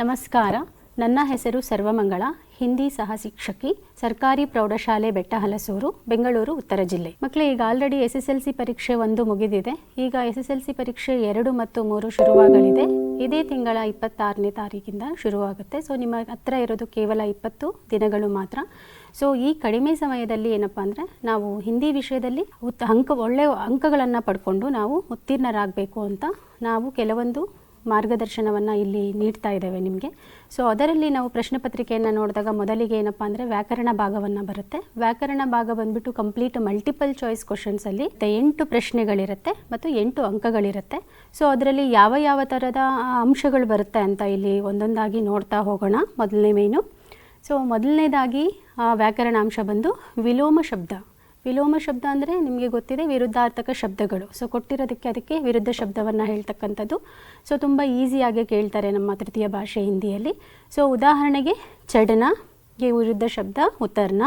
ನಮಸ್ಕಾರ. ನನ್ನ ಹೆಸರು ಸರ್ವಮಂಗಳ. ಹಿಂದಿ ಸಹ ಶಿಕ್ಷಕಿ ಸರ್ಕಾರಿ ಪ್ರೌಢಶಾಲೆ ಬೆಟ್ಟಹಲಸೂರು, ಬೆಂಗಳೂರು, ಉತ್ತರ ಜಿಲ್ಲೆ. ಮಕ್ಕಳೇ ಈಗ already S S L C ಪರೀಕ್ಷೆ ಒಂದು ಮುಗಿದಿದೆ. ಈಗ ಎಸ್ ಎಸ್ ಎಲ್ ಸಿ ಪರೀಕ್ಷೆ ಎರಡು ಮತ್ತು ಮೂರು ಶುರುವಾಗಲಿದೆ. ಇದೇ ತಿಂಗಳ ಇಪ್ಪತ್ತಾರನೇ ತಾರೀಕಿಂದ ಶುರುವಾಗುತ್ತೆ. ಸೊ ನಿಮ್ಮ ಹತ್ರ ಇರೋದು ಕೇವಲ ಇಪ್ಪತ್ತು ದಿನಗಳು ಮಾತ್ರ. ಸೊ ಈ ಕಡಿಮೆ ಸಮಯದಲ್ಲಿ ಏನಪ್ಪ ಅಂದರೆ, ನಾವು ಹಿಂದಿ ವಿಷಯದಲ್ಲಿ ಉತ್ತ ಅಂಕ ಒಳ್ಳೆಯ ಅಂಕಗಳನ್ನು ಪಡ್ಕೊಂಡು ನಾವು ಉತ್ತೀರ್ಣರಾಗಬೇಕು ಅಂತ ನಾವು ಕೆಲವೊಂದು ಮಾರ್ಗದರ್ಶನವನ್ನು ಇಲ್ಲಿ ನೀಡ್ತಾ ಇದ್ದೇವೆ ನಿಮಗೆ. ಸೊ ಅದರಲ್ಲಿ ನಾವು ಪ್ರಶ್ನೆ ಪತ್ರಿಕೆಯನ್ನು ನೋಡಿದಾಗ ಮೊದಲಿಗೆ ಏನಪ್ಪ ಅಂದರೆ ವ್ಯಾಕರಣ ಭಾಗವನ್ನು ಬರುತ್ತೆ. ವ್ಯಾಕರಣ ಭಾಗ ಬಂದ್ಬಿಟ್ಟು ಕಂಪ್ಲೀಟ್ ಮಲ್ಟಿಪಲ್ ಚಾಯ್ಸ್ ಕ್ವಶನ್ಸಲ್ಲಿ ಎಂಟು ಪ್ರಶ್ನೆಗಳಿರುತ್ತೆ ಮತ್ತು ಎಂಟು ಅಂಕಗಳಿರುತ್ತೆ. ಸೊ ಅದರಲ್ಲಿ ಯಾವ ಯಾವ ಥರದ ಅಂಶಗಳು ಬರುತ್ತೆ ಅಂತ ಇಲ್ಲಿ ಒಂದೊಂದಾಗಿ ನೋಡ್ತಾ ಹೋಗೋಣ. ಮೊದಲನೇ ಮೇನು ಸೊ ಮೊದಲನೇದಾಗಿ, ಆ, ವ್ಯಾಕರಣಾಂಶ ಬಂದು ವಿಲೋಮ ಶಬ್ದ. ವಿಲೋಮ ಶಬ್ದ ಅಂದರೆ ನಿಮಗೆ ಗೊತ್ತಿದೆ ವಿರುದ್ಧಾರ್ಥಕ ಶಬ್ದಗಳು. ಸೊ ಕೊಟ್ಟಿರೋದಕ್ಕೆ ಅದಕ್ಕೆ ವಿರುದ್ಧ ಶಬ್ದವನ್ನು ಹೇಳ್ತಕ್ಕಂಥದ್ದು. ಸೊ ತುಂಬ ಈಸಿಯಾಗಿ ಕೇಳ್ತಾರೆ ನಮ್ಮ ತೃತೀಯ ಭಾಷೆ ಹಿಂದಿಯಲ್ಲಿ. ಸೊ ಉದಾಹರಣೆಗೆ ಚಡನಗೆ ವಿರುದ್ಧ ಶಬ್ದ, ಉತ್ತರ್ನ,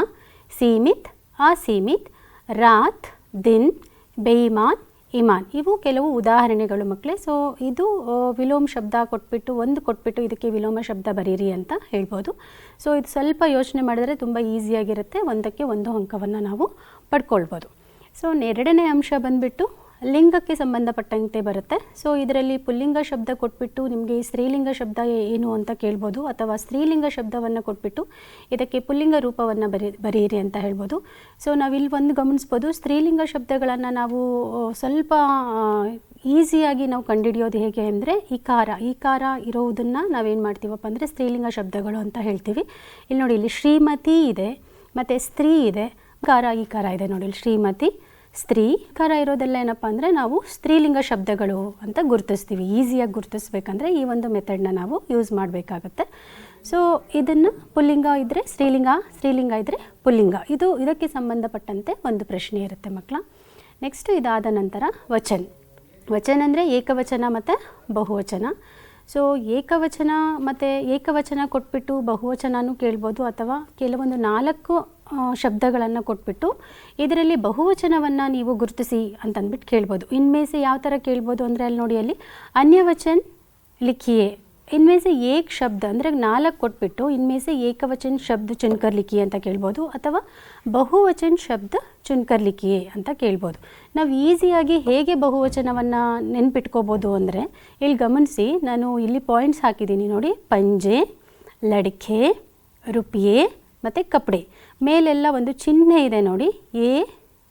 ಸೀಮಿತ್, ಅಸೀಮಿತ್, ರಾತ್, ದಿನ್ ಬೇಯಿಮಾನ್ ಇಮಾನ್. ಇವು ಕೆಲವು ಉದಾಹರಣೆಗಳು ಮಕ್ಕಳೇ ಸೊ ಇದು ವಿಲೋಮ ಶಬ್ದ ಕೊಟ್ಬಿಟ್ಟು, ಒಂದು ಕೊಟ್ಬಿಟ್ಟು ಇದಕ್ಕೆ ವಿಲೋಮ ಶಬ್ದ ಬರೀರಿ ಅಂತ ಹೇಳ್ಬೋದು. ಸೊ ಇದು ಸ್ವಲ್ಪ ಯೋಚನೆ ಮಾಡಿದರೆ ತುಂಬ ಈಸಿಯಾಗಿರುತ್ತೆ ಒಂದಕ್ಕೆ ಒಂದು ಅಂಕವನ್ನು ನಾವು ಪಡ್ಕೊಳ್ಬೋದು. ಸೊ ಎರಡನೇ ಅಂಶ ಬಂದುಬಿಟ್ಟು ಲಿಂಗಕ್ಕೆ ಸಂಬಂಧಪಟ್ಟಂತೆ ಬರುತ್ತೆ. ಸೊ ಇದರಲ್ಲಿ ಪುಲ್ಲಿಂಗ ಶಬ್ದ ಕೊಟ್ಬಿಟ್ಟು ನಿಮಗೆ ಸ್ತ್ರೀಲಿಂಗ ಶಬ್ದ ಏನು ಅಂತ ಕೇಳ್ಬೋದು. ಅಥವಾ ಸ್ತ್ರೀಲಿಂಗ ಶಬ್ದವನ್ನು ಕೊಟ್ಬಿಟ್ಟು ಇದಕ್ಕೆ ಪುಲ್ಲಿಂಗ ರೂಪವನ್ನು ಬರಿ ಬರೆಯಿರಿ ಅಂತ ಹೇಳ್ಬೋದು. ಸೊ ನಾವಿಲ್ಲಿ ಒಂದು ಗಮನಿಸ್ಬೋದು, ಸ್ತ್ರೀಲಿಂಗ ಶಬ್ದಗಳನ್ನು ನಾವು ಸ್ವಲ್ಪ ಈಸಿಯಾಗಿ ನಾವು ಕಂಡುಹಿಡಿಯೋದು ಹೇಗೆ ಅಂದರೆ ಇಕಾರ ಇಕಾರ ಇರೋದನ್ನು ನಾವೇನು ಮಾಡ್ತೀವಪ್ಪ ಅಂದರೆ ಸ್ತ್ರೀಲಿಂಗ ಶಬ್ದಗಳು ಅಂತ ಹೇಳ್ತೀವಿ. ಇಲ್ಲಿ ನೋಡಿ, ಇಲ್ಲಿ ಶ್ರೀಮತಿ ಇದೆ, ಮತ್ತು ಸ್ತ್ರೀ ಇದೆ ಕಾರ ಈಕಾರ ಇದೆ ನೋಡಿ ಶ್ರೀಮತಿ. ಸ್ತ್ರೀ ಕಾರ ಇರೋದೆಲ್ಲ ಏನಪ್ಪ ಅಂದರೆ ನಾವು ಸ್ತ್ರೀಲಿಂಗ ಶಬ್ದಗಳು ಅಂತ ಗುರುತಿಸ್ತೀವಿ. ಈಸಿಯಾಗಿ ಗುರುತಿಸ್ಬೇಕಂದ್ರೆ ಈ ಒಂದು ಮೆಥಡ್ನ ನಾವು ಯೂಸ್ ಮಾಡಬೇಕಾಗತ್ತೆ. ಸೊ ಇದನ್ನು ಪುಲ್ಲಿಂಗ ಇದ್ದರೆ ಸ್ತ್ರೀಲಿಂಗ ಸ್ತ್ರೀಲಿಂಗ ಇದ್ದರೆ ಪುಲ್ಲಿಂಗ. ಇದು ಇದಕ್ಕೆ ಸಂಬಂಧಪಟ್ಟಂತೆ ಒಂದು ಪ್ರಶ್ನೆ ಇರುತ್ತೆ ಮಕ್ಕಳ ನೆಕ್ಸ್ಟ್ ಇದಾದ ನಂತರ ವಚನ್. ವಚನ ಅಂದರೆ ಏಕವಚನ ಮತ್ತು ಬಹುವಚನ. ಸೊ ಏಕವಚನ ಮತ್ತು ಏಕವಚನ ಕೊಟ್ಬಿಟ್ಟು ಬಹುವಚನನೂ ಕೇಳ್ಬೋದು ಅಥವಾ ಕೆಲವೊಂದು ನಾಲ್ಕು ಶಬ್ದಗಳನ್ನು ಕೊಟ್ಬಿಟ್ಟು ಇದರಲ್ಲಿ ಬಹುವಚನವನ್ನು ನೀವು ಗುರುತಿಸಿ ಅಂತಂದ್ಬಿಟ್ಟು ಕೇಳ್ಬೋದು. ಇನ್ಮೇಸೆ ಯಾವ ಥರ ಕೇಳ್ಬೋದು ಅಂದರೆ ಅಲ್ಲಿ ನೋಡಿ, ಅಲ್ಲಿ ಅನ್ಯವಚನ್ ಲಿಖಿಯೇ. इनमें से एक ಶಬ್ದ ಅಂದರೆ ನಾಲ್ಕು ಕೊಟ್ಬಿಟ್ಟು ಇನ್ಮೇಲೆ से ಏಕವಚನ ಶಬ್ದ ಚುನ್ಕರ್ ಲಿಖಿಯೇ ಅಂತ ಕೇಳ್ಬೋದು ಅಥವಾ ಬಹುವಚನ ಶಬ್ದ ಚುನ್ಕರ್ ಲಿಖಿಯೇ ಅಂತ ಕೇಳ್ಬೋದು ನಾವು ಈಸಿಯಾಗಿ ಹೇಗೆ ಬಹುವಚನವನ್ನು ನೆನ್ಪಿಟ್ಕೋಬೋದು ಅಂದರೆ ಇಲ್ಲಿ ಗಮನಿಸಿ ನಾನು ಇಲ್ಲಿ ಪಾಯಿಂಟ್ಸ್ ಹಾಕಿದ್ದೀನಿ ನೋಡಿ ಪಂಜೆ ಲಡಿಕೆ ರುಪಿಯೆ ಮತ್ತು ಕಪಡೆ ಮೇಲೆಲ್ಲ ಒಂದು ಚಿಹ್ನೆ ಇದೆ ನೋಡಿ ಎ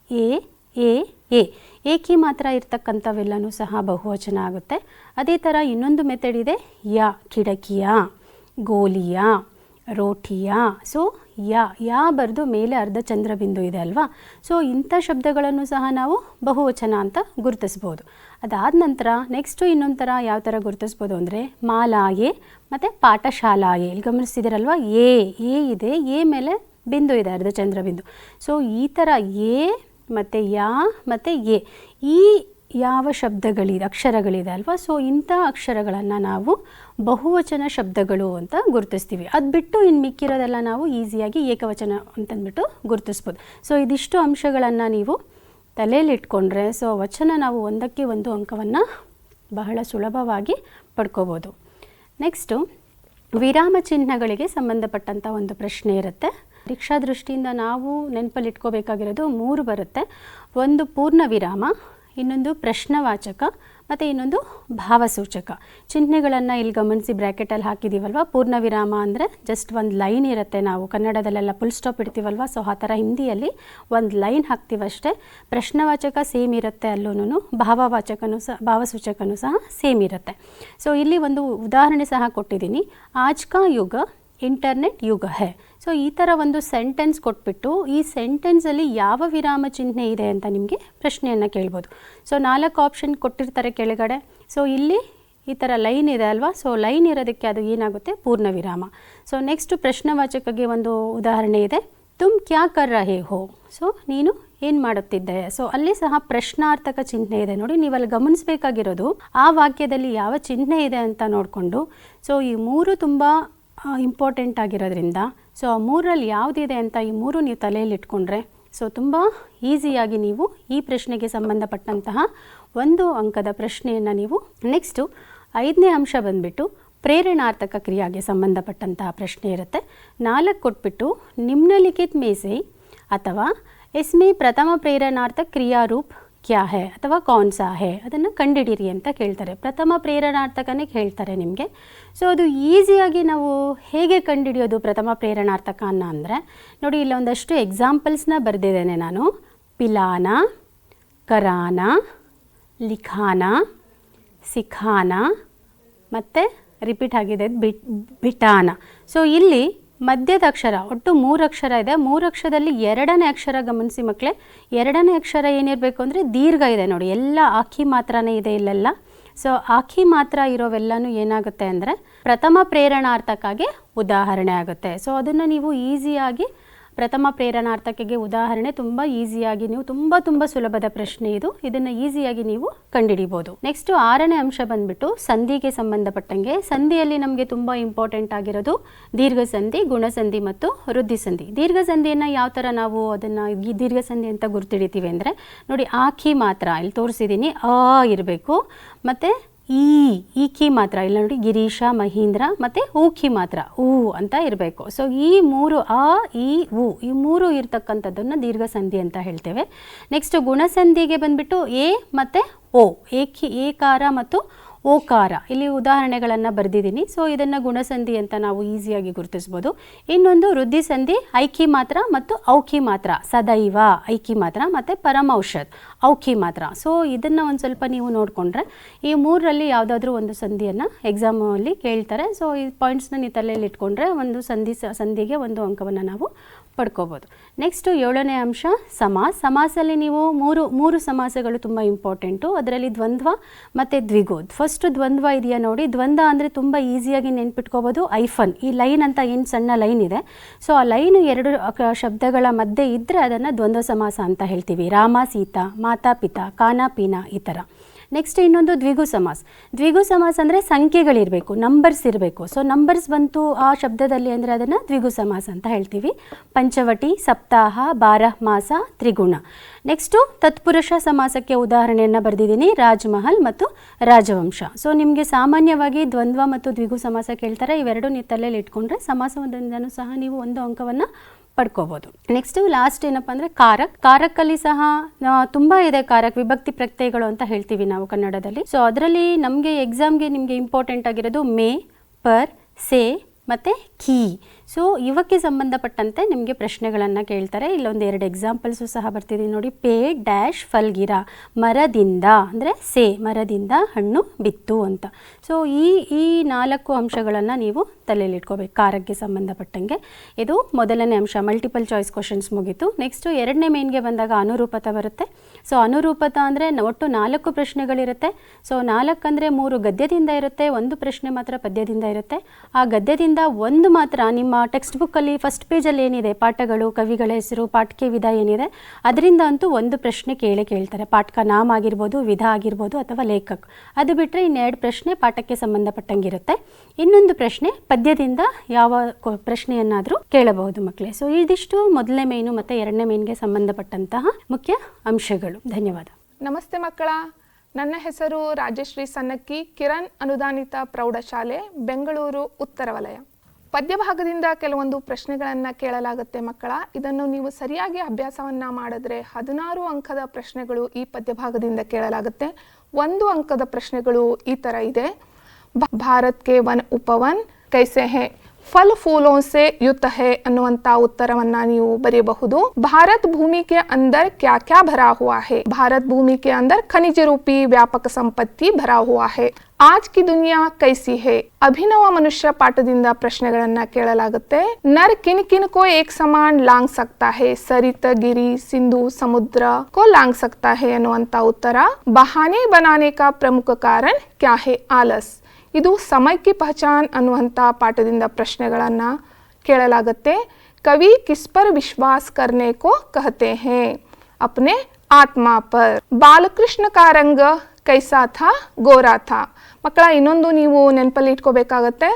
ಎ ಎ ಎ ಏಕಿ ಮಾತ್ರ ಇರ್ತಕ್ಕಂಥವೆಲ್ಲನೂ ಸಹ ಬಹುವಚನ ಆಗುತ್ತೆ. ಅದೇ ಥರ ಇನ್ನೊಂದು ಮೆಥಡ್ ಇದೆ, ಯ, ಕಿಡಕಿಯ, ಗೋಲಿಯ ರೋಟಿಯ ಸೊ ಯಾ ಯಾ ಬರೆದು ಮೇಲೆ ಅರ್ಧ ಚಂದ್ರಬಿಂದು ಇದೆ ಅಲ್ವಾ? ಸೊ ಇಂಥ ಶಬ್ದಗಳನ್ನು ಸಹ ನಾವು ಬಹುವಚನ ಅಂತ ಗುರುತಿಸ್ಬೋದು. ಅದಾದ ನಂತರ ನೆಕ್ಸ್ಟು ಇನ್ನೊಂದು ಥರ ಯಾವ ಥರ ಗುರುತಿಸ್ಬೋದು ಅಂದರೆ ಮಾಲಾಯೆ ಮತ್ತು ಪಾಠಶಾಲಾಯೆ. ಇಲ್ಲಿ ಗಮನಿಸ್ತಿದ್ದೀರಲ್ವ? ಎ ಎ ಇದೆ, ಎ ಮೇಲೆ ಬಿಂದು ಇದೆ, ಅರ್ಧ ಚಂದ್ರಬಿಂದು. ಸೊ ಈ ಥರ ಎ ಮತ್ತು ಯಾ ಮತ್ತು ಎ. ಈ ಯಾವ ಶಬ್ದಗಳಿದೆ, ಅಕ್ಷರಗಳಿದೆ ಅಲ್ವಾ? ಸೊ ಇಂಥ ಅಕ್ಷರಗಳನ್ನು ನಾವು ಬಹುವಚನ ಶಬ್ದಗಳು ಅಂತ ಗುರುತಿಸ್ತೀವಿ. ಅದು ಬಿಟ್ಟು ಇನ್ನು ಮಿಕ್ಕಿರೋದೆಲ್ಲ ನಾವು ಈಸಿಯಾಗಿ ಏಕವಚನ ಅಂತಂದ್ಬಿಟ್ಟು ಗುರುತಿಸ್ಬೋದು. ಸೊ ಇದಿಷ್ಟು ಅಂಶಗಳನ್ನು ನೀವು ತಲೆಯಲ್ಲಿಟ್ಕೊಂಡ್ರೆ ಸೊ ವಚನ ನಾವು ಒಂದಕ್ಕೆ ಒಂದು ಅಂಕವನ್ನು ಬಹಳ ಸುಲಭವಾಗಿ ಪಡ್ಕೋಬೋದು. ನೆಕ್ಸ್ಟು ವಿರಾಮ ಚಿಹ್ನೆಗಳಿಗೆ ಸಂಬಂಧಪಟ್ಟಂಥ ಒಂದು ಪ್ರಶ್ನೆ ಇರುತ್ತೆ. ಪರೀಕ್ಷಾ ದೃಷ್ಟಿಯಿಂದ ನಾವು ನೆನಪಲ್ಲಿ ಇಟ್ಕೋಬೇಕಾಗಿರೋದು ಮೂರು ಬರುತ್ತೆ. ಒಂದು ಪೂರ್ಣ ವಿರಾಮ, ಇನ್ನೊಂದು ಪ್ರಶ್ನವಾಚಕ ಮತ್ತು ಇನ್ನೊಂದು ಭಾವಸೂಚಕ. ಚಿಹ್ನೆಗಳನ್ನು ಇಲ್ಲಿ ಗಮನಿಸಿ ಬ್ರ್ಯಾಕೆಟಲ್ಲಿ ಹಾಕಿದ್ದೀವಲ್ವ ಪೂರ್ಣ ವಿರಾಮ ಅಂದರೆ ಜಸ್ಟ್ ಒಂದು ಲೈನ್ ಇರುತ್ತೆ ನಾವು. ಕನ್ನಡದಲ್ಲೆಲ್ಲ ಫುಲ್ ಸ್ಟಾಪ್ ಇಡ್ತೀವಲ್ವ? ಸೊ ಆ ಥರ ಹಿಂದಿಯಲ್ಲಿ ಒಂದು ಲೈನ್ ಹಾಕ್ತೀವಷ್ಟೇ. ಪ್ರಶ್ನವಾಚಕ ಸೇಮ್ ಇರುತ್ತೆ ಅಲ್ಲೂ ಭಾವವಾಚಕನೂ ಸಹ, ಭಾವಸೂಚಕನೂ ಸಹ ಸೇಮ್ ಇರುತ್ತೆ. ಸೊ ಇಲ್ಲಿ ಒಂದು ಉದಾಹರಣೆ ಸಹ ಕೊಟ್ಟಿದ್ದೀನಿ. ಆಜ್ಕಾ ಯುಗ ಇಂಟರ್ನೆಟ್ ಯುಗ ಹೇ. ಸೊ ಈ ಥರ ಒಂದು ಸೆಂಟೆನ್ಸ್ ಕೊಟ್ಬಿಟ್ಟು ಈ ಸೆಂಟೆನ್ಸಲ್ಲಿ ಯಾವ ವಿರಾಮ ಚಿಹ್ನೆ ಇದೆ ಅಂತ ನಿಮಗೆ ಪ್ರಶ್ನೆಯನ್ನು ಕೇಳ್ಬೋದು. ಸೊ ನಾಲ್ಕು ಆಪ್ಷನ್ ಕೊಟ್ಟಿರ್ತಾರೆ ಕೆಳಗಡೆ. ಸೊ ಇಲ್ಲಿ ಈ ಥರ ಲೈನ್ ಇದೆ ಅಲ್ವಾ? ಸೊ ಲೈನ್ ಇರೋದಕ್ಕೆ ಅದು ಏನಾಗುತ್ತೆ? ಪೂರ್ಣ ವಿರಾಮ. ಸೊ ನೆಕ್ಸ್ಟ್ ಪ್ರಶ್ನವಾಚಕಗೆ ಒಂದು ಉದಾಹರಣೆ ಇದೆ. ತುಮ್ ಕ್ಯಾ ಕರ್ ರಹೇ ಹೋ? ಸೊ ನೀನು ಏನು ಮಾಡುತ್ತಿದ್ದೆ? ಸೊ ಅಲ್ಲಿ ಸಹ ಪ್ರಶ್ನಾರ್ಥಕ ಚಿಹ್ನೆ ಇದೆ ನೋಡಿ ನೀವು ಅಲ್ಲಿ ಗಮನಿಸಬೇಕಾಗಿರೋದು ಆ ವಾಕ್ಯದಲ್ಲಿ ಯಾವ ಚಿಹ್ನೆ ಇದೆ ಅಂತ ನೋಡಿಕೊಂಡು. ಸೊ ಈ ಮೂರು ತುಂಬ ಇಂಪಾರ್ಟೆಂಟ್ ಆಗಿರೋದ್ರಿಂದ. ಸೊ ಆ ಮೂರಲ್ಲಿ ಯಾವುದಿದೆ ಅಂತ ಈ ಮೂರು ನೀವು ತಲೆಯಲ್ಲಿ ಇಟ್ಕೊಂಡ್ರೆ ಸೊ ತುಂಬ ಈಸಿಯಾಗಿ ನೀವು ಈ ಪ್ರಶ್ನೆಗೆ ಸಂಬಂಧಪಟ್ಟಂತಹ ಒಂದು ಅಂಕದ ಪ್ರಶ್ನೆಯನ್ನು ನೀವು ನೆಕ್ಸ್ಟು ಐದನೇ ಅಂಶ ಬಂದುಬಿಟ್ಟು ಪ್ರೇರಣಾರ್ಥಕ ಕ್ರಿಯಾಗೆ ಸಂಬಂಧಪಟ್ಟಂತಹ ಪ್ರಶ್ನೆ ಇರುತ್ತೆ. ನಾಲ್ಕು ಕೊಟ್ಬಿಟ್ಟು ನಿಮ್ನಲಿಖಿತ್ ಮೇಸೆ ಅಥವಾ ಎಸ್ಮಿ ಪ್ರಥಮ ಪ್ರೇರಣಾರ್ಥ ಕ್ರಿಯಾರೂಪ್ ಕ್ಯಾ ಹೇ ಅಥವಾ ಕಾನ್ಸಾ ಹೇ ಅದನ್ನು ಕಂಡಿಡಿರಿ ಅಂತ ಕೇಳ್ತಾರೆ. ಪ್ರಥಮ ಪ್ರೇರಣಾರ್ಥಕನೇ ಹೇಳ್ತಾರೆ ನಿಮಗೆ. ಸೊ ಅದು ಈಸಿಯಾಗಿ ನಾವು ಹೇಗೆ ಕಂಡುಹಿಡಿಯೋದು ಪ್ರಥಮ ಪ್ರೇರಣಾರ್ಥಕನ ಅಂದರೆ, ನೋಡಿ ಇಲ್ಲೊಂದಷ್ಟು ಎಕ್ಸಾಂಪಲ್ಸ್ನ ಬರೆದಿದ್ದೇನೆ ನಾನು. ಪಿಲಾನ, ಕರಾನ, ಲಿಖಾನ, ಸಿಖಾನ ಮತ್ತು ರಿಪೀಟ್ ಆಗಿದೆ, ಬಿಟ್, ಬಿಟಾನ. ಸೊ ಇಲ್ಲಿ ಮಧ್ಯದ ಅಕ್ಷರ, ಒಟ್ಟು ಮೂರು ಅಕ್ಷರ ಇದೆ. ಮೂರು ಅಕ್ಷರದಲ್ಲಿ ಎರಡನೇ ಅಕ್ಷರ ಗಮನಿಸಿ ಮಕ್ಕಳೇ ಎರಡನೇ ಅಕ್ಷರ ಏನಿರಬೇಕು ಅಂದರೆ ದೀರ್ಘ ಇದೆ ನೋಡಿ. ಎಲ್ಲ ಆಖಿ ಮಾತ್ರನೇ ಇದೆ ಇಲ್ಲೆಲ್ಲ. ಸೊ ಆಖಿ ಮಾತ್ರ ಇರೋವೆಲ್ಲನೂ ಏನಾಗುತ್ತೆ ಅಂದರೆ ಪ್ರಥಮ ಪ್ರೇರಣಾರ್ಥಕ್ಕಾಗಿ ಉದಾಹರಣೆ ಆಗುತ್ತೆ. ಸೊ ಅದನ್ನು ನೀವು ಈಸಿಯಾಗಿ ಪ್ರಥಮ ಪ್ರೇರಣಾರ್ಥಕಕ್ಕೆ ಉದಾಹರಣೆ ತುಂಬ ಈಸಿಯಾಗಿ ನೀವು ತುಂಬ ತುಂಬ ಸುಲಭದ ಪ್ರಶ್ನೆ ಇದು. ಇದನ್ನು ಈಸಿಯಾಗಿ ನೀವು ಕಂಡುಹಿಡಿಬೋದು. ನೆಕ್ಸ್ಟ್ ಆರನೇ ಅಂಶ ಬಂದ್ಬಿಟ್ಟು ಸಂಧಿಗೆ ಸಂಬಂಧಪಟ್ಟಂಗೆ. ಸಂಧಿಯಲ್ಲಿ ನಮಗೆ ತುಂಬ ಇಂಪಾರ್ಟೆಂಟ್ ಆಗಿರೋದು ದೀರ್ಘ ಸಂಧಿ ಗುಣಸಂಧಿ ಮತ್ತು ವೃದ್ಧಿ ಸಂಧಿ. ದೀರ್ಘ ಸಂಧಿಯನ್ನು ಯಾವ ಥರ ನಾವು ಅದನ್ನು ಈ ದೀರ್ಘ ಸಂಧಿ ಅಂತ ಗುರ್ತಿಡಿತೀವಿ ಅಂದರೆ ನೋಡಿ, ಆಖಿ ಮಾತ್ರ ಇಲ್ಲಿ ತೋರಿಸಿದ್ದೀನಿ ಆ ಇರಬೇಕು. ಮತ್ತು ಈ ಈ ಕಿ ಮಾತ್ರ. ಇಲ್ಲ ನೋಡಿ, ಗಿರೀಶ, ಮಹೀಂದ್ರ ಮತ್ತು ಕಿ ಮಾತ್ರ. ಊ ಅಂತ ಇರಬೇಕು. ಸೊ ಈ ಮೂರು ಆ, ಈ ಉ ಈ ಮೂರು ಇರ್ತಕ್ಕಂಥದ್ದನ್ನು ದೀರ್ಘ ಸಂಧಿ ಅಂತ ಹೇಳ್ತೇವೆ. ನೆಕ್ಸ್ಟ್ ಗುಣಸಂಧಿಗೆ ಬಂದ್ಬಿಟ್ಟು ಎ ಮತ್ತು ಓ. ಏಕಿ, ಏಕಾರ ಮತ್ತು ಓಕಾರ. ಇಲ್ಲಿ ಉದಾಹರಣೆಗಳನ್ನು ಬರೆದಿದ್ದೀನಿ. ಸೊ ಇದನ್ನು ಗುಣಸಂಧಿ ಅಂತ ನಾವು ಈಸಿಯಾಗಿ ಗುರುತಿಸ್ಬೋದು. ಇನ್ನೊಂದು ವೃದ್ಧಿ ಸಂಧಿ, ಐಕಿ ಮಾತ್ರ ಮತ್ತು ಔಕಿ ಮಾತ್ರ. ಸದೈವ, ಐಕಿ ಮಾತ್ರ ಮತ್ತು ಪರಮೌಷಧ್ ಔಕಿ ಮಾತ್ರ. ಸೊ ಇದನ್ನು ಒಂದು ಸ್ವಲ್ಪ ನೀವು ನೋಡಿಕೊಂಡ್ರೆ ಈ ಮೂರರಲ್ಲಿ ಯಾವುದಾದ್ರೂ ಒಂದು ಸಂಧಿಯನ್ನು ಎಕ್ಸಾಮಲ್ಲಿ ಕೇಳ್ತಾರೆ. ಸೊ ಈ ಪಾಯಿಂಟ್ಸ್ನ ನೀವು ತಲೆಯಲ್ಲಿ ಇಟ್ಕೊಂಡ್ರೆ ಒಂದು ಸಂಧಿ ಸಂಧಿಗೆ ಒಂದು ಅಂಕವನ್ನು ನಾವು ಪಡ್ಕೋಬೋದು. ನೆಕ್ಸ್ಟು ಏಳನೇ ಅಂಶ ಸಮಾಸ ಸಮಾಸಲ್ಲಿ ನೀವು ಮೂರು ಮೂರು ಸಮಾಸಗಳು ತುಂಬ ಇಂಪಾರ್ಟೆಂಟು ಅದರಲ್ಲಿ ದ್ವಂದ್ವ ಮತ್ತು ದ್ವಿಗೋ ಫಸ್ಟ್ ದ್ವಂದ್ವ ಇದೆಯಾ ನೋಡಿ. ದ್ವಂದ್ವ ಅಂದರೆ ತುಂಬ ಈಸಿಯಾಗಿ ನೆನ್ಪಿಟ್ಕೋಬೋದು. ಐಫನ್ ಈ ಲೈನ್ ಅಂತ ಏನು ಸಣ್ಣ ಲೈನ್ ಇದೆ. ಸೊ ಆ ಲೈನು ಎರಡು ಶಬ್ದಗಳ ಮಧ್ಯೆ ಇದ್ದರೆ ಅದನ್ನು ದ್ವಂದ್ವ ಸಮಾಸ ಅಂತ ಹೇಳ್ತೀವಿ. ರಾಮ, ಸೀತಾ, ಮಾತಾ, ಪಿತಾ, ಕಾನ, ಪೀನ ಈ ಥರ ನೆಕ್ಸ್ಟ್ ಇನ್ನೊಂದು ದ್ವಿಗು ಸಮಾಸ್. ದ್ವಿಗು ಸಮಾಸ್ ಅಂದರೆ ಸಂಖ್ಯೆಗಳಿರಬೇಕು ನಂಬರ್ಸ್ ಇರಬೇಕು. ಸೊ ನಂಬರ್ಸ್ ಬಂತು ಆ ಶಬ್ದದಲ್ಲಿ ಅಂದರೆ ಅದನ್ನು ದ್ವಿಗು ಸಮಾಸ ಅಂತ ಹೇಳ್ತೀವಿ. ಪಂಚವಟಿ, ಸಪ್ತಾಹ ಬಾರಹ ಮಾಸ, ತ್ರಿಗುಣ. ನೆಕ್ಸ್ಟು ತತ್ಪುರುಷ ಸಮಾಸಕ್ಕೆ ಉದಾಹರಣೆಯನ್ನು ಬರೆದಿದ್ದೀನಿ. ರಾಜ್ಮಹಲ್ ಮತ್ತು ರಾಜವಂಶ. ಸೊ ನಿಮಗೆ ಸಾಮಾನ್ಯವಾಗಿ ದ್ವಂದ್ವ ಮತ್ತು ದ್ವಿಗು ಸಮಾಸ ಕೇಳ್ತಾರೆ. ಇವೆರಡು ನೀವು ತಲೆಯಲ್ಲಿ ಇಟ್ಕೊಂಡ್ರೆ ಸಮಾಸದಿಂದನೂ ಸಹ ನೀವು ಒಂದು ಅಂಕವನ್ನು ಪಡ್ಕೋಬೋದು. ನೆಕ್ಸ್ಟು ಲಾಸ್ಟ್ ಏನಪ್ಪ ಅಂದರೆ ಕಾರಕ್. ಕಾರಕ್ಕಲ್ಲಿ ಸಹ ತುಂಬಾ ಇದೆ ಕಾರಕ್ ವಿಭಕ್ತಿ ಪ್ರತ್ಯಯಗಳು ಅಂತ ಹೇಳ್ತೀವಿ ನಾವು ಕನ್ನಡದಲ್ಲಿ. ಸೊ ಅದರಲ್ಲಿ ನಮಗೆ ಎಕ್ಸಾಮ್ಗೆ ನಿಮಗೆ ಇಂಪಾರ್ಟೆಂಟ್ ಆಗಿರೋದು ಮೇ, ಪರ್, ಸೇ ಮತ್ತು ಕೀ. ಸೊ ಇವಕ್ಕೆ ಸಂಬಂಧಪಟ್ಟಂತೆ ನಿಮಗೆ ಪ್ರಶ್ನೆಗಳನ್ನು ಕೇಳ್ತಾರೆ. ಇಲ್ಲೊಂದು ಎರಡು ಎಕ್ಸಾಂಪಲ್ಸು ಸಹ ಬರ್ತಿದೆ ನೋಡಿ. ಪೇ ಡ್ಯಾಶ್ ಫಲ್ಗಿರ, ಮರದಿಂದ, ಅಂದರೆ ಸೇ, ಮರದಿಂದ ಹಣ್ಣು ಬಿತ್ತು ಅಂತ. ಸೊ ಈ ಈ ನಾಲ್ಕು ಅಂಶಗಳನ್ನು ನೀವು ತಲೆಯಲ್ಲಿಟ್ಕೋಬೇಕು ಖಾರಕ್ಕೆ ಸಂಬಂಧಪಟ್ಟಂಗೆ. ಇದು ಮೊದಲನೇ ಅಂಶ ಮಲ್ಟಿಪಲ್ ಚಾಯ್ಸ್ ಕ್ವಶನ್ಸ್ ಮುಗೀತು. ನೆಕ್ಸ್ಟು ಎರಡನೇ ಮೇನ್ಗೆ ಬಂದಾಗ ಅನುರೂಪತ ಬರುತ್ತೆ. ಸೊ ಅನುರೂಪತ ಅಂದರೆ ಒಟ್ಟು ನಾಲ್ಕು ಪ್ರಶ್ನೆಗಳಿರುತ್ತೆ. ಸೊ ನಾಲ್ಕು ಅಂದರೆ ಮೂರು ಗದ್ಯದಿಂದ ಇರುತ್ತೆ, ಒಂದು ಪ್ರಶ್ನೆ ಮಾತ್ರ ಪದ್ಯದಿಂದ ಇರುತ್ತೆ. ಆ ಗದ್ಯದಿಂದ ಒಂದು ಮಾತ್ರ ನಿಮ್ಮ ಟೆಕ್ಸ್ಟ್ ಬುಕ್ಕಲ್ಲಿ ಫಸ್ಟ್ ಪೇಜಲ್ಲಿ ಏನಿದೆ? ಪಾಠಗಳು, ಕವಿಗಳ ಹೆಸರು ಪಾಠಕ್ಕೆ ವಿಧ ಏನಿದೆ? ಅದರಿಂದ ಅಂತೂ ಒಂದು ಪ್ರಶ್ನೆ ಕೇಳಿ ಕೇಳ್ತಾರೆ. ಪಾಠಕ ನಾಮ ಆಗಿರ್ಬೋದು, ವಿಧ ಆಗಿರ್ಬೋದು ಅಥವಾ ಲೇಖಕ್. ಅದು ಬಿಟ್ಟರೆ ಇನ್ನೆರಡು ಪ್ರಶ್ನೆ ಪಾಠಕ್ಕೆ ಸಂಬಂಧಪಟ್ಟಂಗಿರುತ್ತೆ. ಇನ್ನೊಂದು ಪ್ರಶ್ನೆ ಪದ್ಯದಿಂದ ಯಾವ ಪ್ರಶ್ನೆಯನ್ನಾದರೂ ಕೇಳಬಹುದು ಮಕ್ಕಳೇ ಸೊ ಇದಿಷ್ಟು ಮೊದಲನೇ ಮೇನು ಮತ್ತು ಎರಡನೇ ಮೇನ್ಗೆ ಸಂಬಂಧಪಟ್ಟಂತಹ ಮುಖ್ಯ ಅಂಶಗಳು. ಧನ್ಯವಾದ. ನಮಸ್ತೆ ಮಕ್ಕಳ. ನನ್ನ ಹೆಸರು ರಾಜಶ್ರೀ ಸನ್ನಕ್ಕಿ, ಕಿರಣ್ ಅನುದಾನಿತ ಪ್ರೌಢಶಾಲೆ, ಬೆಂಗಳೂರು ಉತ್ತರ ವಲಯ. ಪದ್ಯಭಾಗದಿಂದ ಕೆಲವೊಂದು ಪ್ರಶ್ನೆಗಳನ್ನು ಕೇಳಲಾಗುತ್ತೆ ಮಕ್ಕಳ. ಇದನ್ನು ನೀವು ಸರಿಯಾಗಿ ಅಭ್ಯಾಸವನ್ನ ಮಾಡಿದ್ರೆ ಹದಿನಾರು ಅಂಕದ ಪ್ರಶ್ನೆಗಳು ಈ ಪದ್ಯಭಾಗದಿಂದ ಕೇಳಲಾಗುತ್ತೆ. ಒಂದು ಅಂಕದ ಪ್ರಶ್ನೆಗಳು ಈ ಥರ ಇದೆ. ಭಾರತ್ ಕೆ ವನ್ ಉಪವನ್ ಕೈಸೆ ಹೇ ಫಲ್ ಫೂಲೋ ಸೆ ಯುತ ಹೇ ಅನ್ನುವಂತ ಉತ್ತರವನ್ನ ನೀವು ಬರೆಯಬಹುದು ಭಾರತ್ ಭೂಮಿ के अंदर क्या क्या भरा हुआ है भारत भूमि के अंदर खनिज रूपी व्यापक संपत्ति भरा हुआ है आज की दुनिया कैसी है ಅಭಿನವ ಮನುಷ್ಯ ಪಾಠದಿಂದ ಪ್ರಶ್ನೆಗಳನ್ನ ಕೇಳಲಾಗುತ್ತೆ ನರ್ किन किन को एक समान लांग सकता है सरित गिरी सिंधु समुद्र को लांग सकता है ಅನ್ನುವಂತ ಉತ್ತರ ಬಹಾನೆ बनाने का प्रमुख कारण क्या है आलस ಇದು ಸಮಯಕ್ಕೆ ಪಹಚಾನ್ ಅನ್ನುವಂಥ ಪಾಠದಿಂದ ಪ್ರಶ್ನೆಗಳನ್ನ ಕೇಳಲಾಗುತ್ತೆ ಕವಿ ಕಿಸ್ ಪರ್ ವಿಶ್ವಾಸ್ ಕರ್ನೆ ಕೋ ಕಹತೆ ಹೇ ಅಪ್ನೆ ಆತ್ಮ ಪರ್ ಬಾಲಕೃಷ್ಣ का रंग कैसा था गोरा था ಮಕ್ಕಳ, ಇನ್ನೊಂದು ನೀವು ನೆನಪಲ್ಲಿ ಇಟ್ಕೋಬೇಕಾಗತ್ತೆ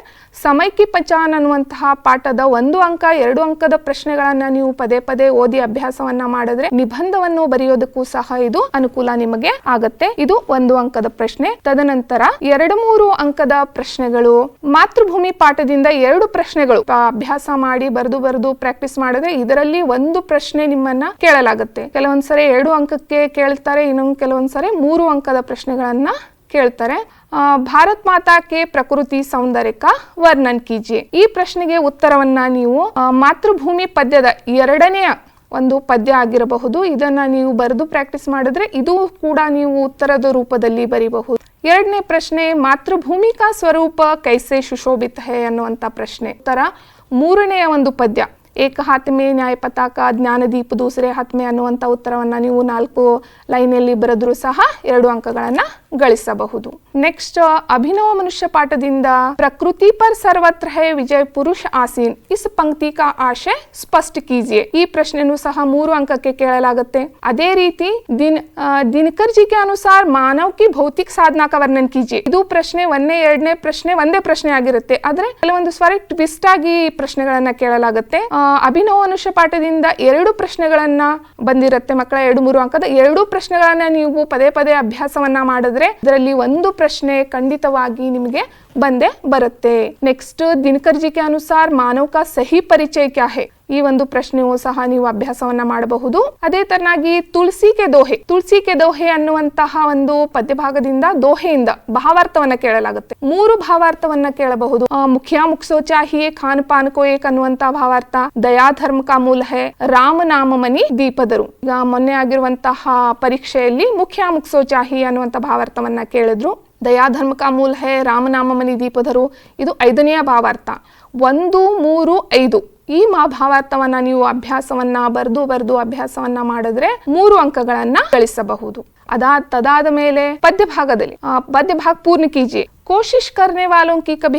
ಸಮೈಕಿ ಪಚಾನ್ ಅನ್ನುವಂತಹ ಪಾಠದ ಒಂದು ಅಂಕ, ಎರಡು ಅಂಕದ ಪ್ರಶ್ನೆಗಳನ್ನ ನೀವು ಪದೇ ಪದೇ ಓದಿ ಅಭ್ಯಾಸವನ್ನ ಮಾಡಿದ್ರೆ ನಿಬಂಧವನ್ನು ಬರೆಯೋದಕ್ಕೂ ಸಹ ಇದು ಅನುಕೂಲ ನಿಮಗೆ ಆಗತ್ತೆ. ಇದು ಒಂದು ಅಂಕದ ಪ್ರಶ್ನೆ. ತದನಂತರ ಎರಡು ಮೂರು ಅಂಕದ ಪ್ರಶ್ನೆಗಳು. ಮಾತೃಭೂಮಿ ಪಾಠದಿಂದ ಎರಡು ಪ್ರಶ್ನೆಗಳು. ಅಭ್ಯಾಸ ಮಾಡಿ, ಬರೆದು ಬರೆದು ಪ್ರಾಕ್ಟೀಸ್ ಮಾಡಿದ್ರೆ ಇದರಲ್ಲಿ ಒಂದು ಪ್ರಶ್ನೆ ನಿಮ್ಮನ್ನ ಕೇಳಲಾಗುತ್ತೆ. ಕೆಲವೊಂದ್ಸರಿ ಎರಡು ಅಂಕಕ್ಕೆ ಕೇಳ್ತಾರೆ, ಇನ್ನೊಂದು ಕೆಲವೊಂದ್ಸರಿ ಮೂರು ಅಂಕದ ಪ್ರಶ್ನೆಗಳನ್ನ ಕೇಳ್ತಾರೆ. ಭಾರತ್ ಮಾತಾ ಕೆ ಪ್ರಕೃತಿ ಸೌಂದರ್ಯ ಕಾ ವರ್ಣನ್ ಕೀಜಿಯೆ. ಈ ಪ್ರಶ್ನೆಗೆ ಉತ್ತರವನ್ನ ನೀವು ಮಾತೃಭೂಮಿ ಪದ್ಯದ ಎರಡನೆಯ ಒಂದು ಪದ್ಯ ಆಗಿರಬಹುದು. ಇದನ್ನ ನೀವು ಬರೆದು ಪ್ರಾಕ್ಟೀಸ್ ಮಾಡಿದ್ರೆ ಇದು ಕೂಡ ನೀವು ಉತ್ತರದ ರೂಪದಲ್ಲಿ ಬರೀಬಹುದು. ಎರಡನೇ ಪ್ರಶ್ನೆ ಮಾತೃಭೂಮಿಕಾ ಸ್ವರೂಪ ಕೈಸೆ ಸುಶೋಭಿತ ಹೇ ಅನ್ನುವಂಥ ಪ್ರಶ್ನೆ. ಉತ್ತರ, ಮೂರನೆಯ ಒಂದು ಪದ್ಯ. ಏಕ ಹಾತ್ಮೆ ನ್ಯಾಯ ಪತಾಕ ಜ್ಞಾನದೀಪ ದೂಸರೆ ಹಾತ್ಮೆ ಅನ್ನುವಂಥ ಉತ್ತರವನ್ನು ನೀವು ನಾಲ್ಕು ಲೈನಲ್ಲಿ ಬರೆದರೂ ಸಹ ಎರಡು ಅಂಕಗಳನ್ನು ಗಳಿಸಬಹುದು. ನೆಕ್ಸ್ಟ್ ಅಭಿನವ ಮನುಷ್ಯ ಪಾಠದಿಂದ ಪ್ರಕೃತಿ ಪರ್ ಸರ್ವತ್ರ ಹೇ ವಿಜಯ ಪುರುಷ ಆಸೀನ್. ಇಸ್ ಪಂಕ್ತಿ ಕಾ ಆಶೆ ಸ್ಪಷ್ಟ ಕೀಜಿಯೆ. ಈ ಪ್ರಶ್ನೆನೂ ಸಹ ಮೂರು ಅಂಕಕ್ಕೆ ಕೇಳಲಾಗುತ್ತೆ. ಅದೇ ರೀತಿ ದಿನ ದಿನಕರ್ ಜಿ ಕೆ ಅನುಸಾರ ಮಾನವ್ ಕಿ ಭೌತಿಕ ಸಾಧನಾ ವರ್ಣನ್ ಕೀಜಿಯೆ. ಇದು ಪ್ರಶ್ನೆ ಒಂದೇ, ಎರಡನೇ ಪ್ರಶ್ನೆ, ಒಂದೇ ಪ್ರಶ್ನೆ ಆಗಿರುತ್ತೆ. ಆದ್ರೆ ಕೆಲವೊಂದು ಸ್ವರ ಟ್ವಿಸ್ಟ್ ಆಗಿ ಪ್ರಶ್ನೆಗಳನ್ನ ಕೇಳಲಾಗುತ್ತೆ. ಅಭಿನವ ಅನುಷ ಪಾಠದಿಂದ ಎರಡು ಪ್ರಶ್ನೆಗಳನ್ನ ಬಂದಿರುತ್ತೆ ಮಕ್ಕಳ ಎರಡು ಮೂರು ಅಂಕದ ಎರಡು ಪ್ರಶ್ನೆಗಳನ್ನ ನೀವು ಪದೇ ಪದೇ ಅಭ್ಯಾಸವನ್ನ ಮಾಡಿದ್ರೆ ಅದರಲ್ಲಿ ಒಂದು ಪ್ರಶ್ನೆ ಖಂಡಿತವಾಗಿ ನಿಮಗೆ ಬಂದೇ ಬರುತ್ತೆ. ನೆಕ್ಸ್ಟ್ ದಿನಕರ್ಜಿಕೆ ಅನುಸಾರ ಮಾನವ ಸಹಿ ಪರಿಚಯ ಕ್ಯಾ ಹೇ? ಈ ಒಂದು ಪ್ರಶ್ನೆಯೂ ಸಹ ನೀವು ಅಭ್ಯಾಸವನ್ನ ಮಾಡಬಹುದು. ಅದೇ ತರನಾಗಿ ತುಳಸಿ ಕೆ ದೋಹೆ. ತುಳಸಿ ಕೆ ದೋಹೆ ಅನ್ನುವಂತಹ ಒಂದು ಪದ್ಯಭಾಗದಿಂದ ದೋಹೆಯಿಂದ ಭಾವಾರ್ಥವನ್ನ ಕೇಳಲಾಗುತ್ತೆ. ಮೂರು ಭಾವಾರ್ಥವನ್ನ ಕೇಳಬಹುದು. ಮುಖ್ಯ ಮುಖ್ಸೋ ಚಾಹಿಯೇ, ಖಾನ್ ಪಾನ್ ಕೋಯೇಕ್ ಅನ್ನುವಂತಹ ಭಾವಾರ್ಥ, ದಯಾ ಧರ್ಮ ಕಾ ಮೂಲ ಹೇ, ರಾಮ ನಾಮ ಮನಿ ದೀಪದರು. ಈಗ ಮೊನ್ನೆ ಆಗಿರುವಂತಹ ಪರೀಕ್ಷೆಯಲ್ಲಿ ಮುಖ್ಯ ಮುಖ್ಸೋ ಚಾಹಿ ಅನ್ನುವಂಥ ಭಾವಾರ್ಥವನ್ನ ಕೇಳಿದ್ರು. ದಯಾ ಧರ್ಮ ಕಾ ಮೂಲ ಹೇ ರಾಮನಾಮ ಮನಿ ದೀಪಧರು, ಇದು ಐದನೆಯ ಭಾವಾರ್ಥ. ಒಂದು, ಮೂರು, ಐದು. ಈ ಮಾ ಭಾವಾರ್ಥವನ್ನ ನೀವು ಅಭ್ಯಾಸವನ್ನ ಬರೆದು ಬರೆದು ಅಭ್ಯಾಸವನ್ನ ಮಾಡಿದ್ರೆ ಮೂರು ಅಂಕಗಳನ್ನ ಗಳಿಸಬಹುದು. ಅದಾದ ತದಾದ ಮೇಲೆ ಪದ್ಯ ಭಾಗದಲ್ಲಿ ಪದ್ಯ ಭಾಗ ಪೂರ್ಣ ಕೀಜಿ. ಕೋಶಿಶ್ ಕರ್ನೆ ವಾಲೋಂ ಕಿ ಕಬಿ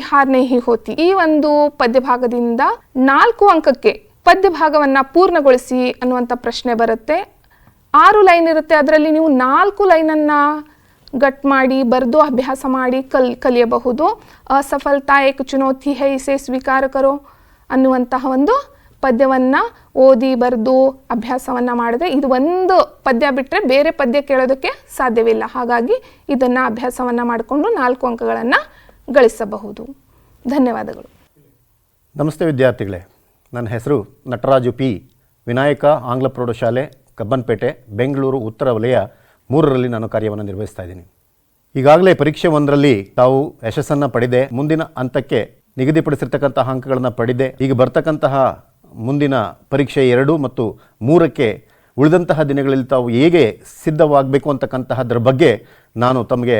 ಹೋತಿ. ಈ ಒಂದು ಪದ್ಯ ಭಾಗದಿಂದ ನಾಲ್ಕು ಅಂಕಕ್ಕೆ ಪದ್ಯ ಭಾಗವನ್ನ ಪೂರ್ಣಗೊಳಿಸಿ ಅನ್ನುವಂಥ ಪ್ರಶ್ನೆ ಬರುತ್ತೆ. ಆರು ಲೈನ್ ಇರುತ್ತೆ. ಅದರಲ್ಲಿ ನೀವು ನಾಲ್ಕು ಲೈನನ್ನ ಗಟ್ ಮಾಡಿ, ಬರೆದು ಅಭ್ಯಾಸ ಮಾಡಿ ಕಲ್, ಕಲಿಯಬಹುದು. ಅಸಫಲತಾ ಏಕ ಚುನೌತಿ ಹೈ ಇಸೆ ಸ್ವೀಕಾರ ಕರೋ ಅನ್ನುವಂತಹ ಒಂದು ಪದ್ಯವನ್ನು ಓದಿ, ಬರೆದು ಅಭ್ಯಾಸವನ್ನು ಮಾಡಿದ್ರೆ ಇದು ಒಂದು ಪದ್ಯ ಬಿಟ್ಟರೆ ಬೇರೆ ಪದ್ಯ ಕೇಳೋದಕ್ಕೆ ಸಾಧ್ಯವಿಲ್ಲ. ಹಾಗಾಗಿ ಇದನ್ನು ಅಭ್ಯಾಸವನ್ನು ಮಾಡಿಕೊಂಡು ನಾಲ್ಕು ಅಂಕಗಳನ್ನು ಗಳಿಸಬಹುದು. ಧನ್ಯವಾದಗಳು. ನಮಸ್ತೆ ವಿದ್ಯಾರ್ಥಿಗಳೇ. ನನ್ನ ಹೆಸರು ನಟರಾಜು ಪಿ. ವಿನಾಯಕ, ಆಂಗ್ಲ ಪ್ರೌಢಶಾಲೆ, ಕಬ್ಬನ್ಪೇಟೆ, ಬೆಂಗಳೂರು, ಉತ್ತರ ವಲಯ ಮೂರರಲ್ಲಿ ನಾನು ಕಾರ್ಯವನ್ನು ನಿರ್ವಹಿಸ್ತಾ ಇದ್ದೀನಿ. ಈಗಾಗಲೇ ಪರೀಕ್ಷೆ ಒಂದರಲ್ಲಿ ತಾವು ಯಶಸ್ಸನ್ನು ಪಡೆದೆ, ಮುಂದಿನ ಹಂತಕ್ಕೆ ನಿಗದಿಪಡಿಸಿರ್ತಕ್ಕಂತಹ ಅಂಕಗಳನ್ನು ಪಡೆದೆ, ಈಗ ಬರ್ತಕ್ಕಂತಹ ಮುಂದಿನ ಪರೀಕ್ಷೆ ಎರಡು ಮತ್ತು ಮೂರಕ್ಕೆ ಉಳಿದಂತಹ ದಿನಗಳಲ್ಲಿ ತಾವು ಹೇಗೆ ಸಿದ್ಧವಾಗಬೇಕು ಅಂತಕ್ಕಂತಹದ್ರ ಬಗ್ಗೆ ನಾನು ತಮಗೆ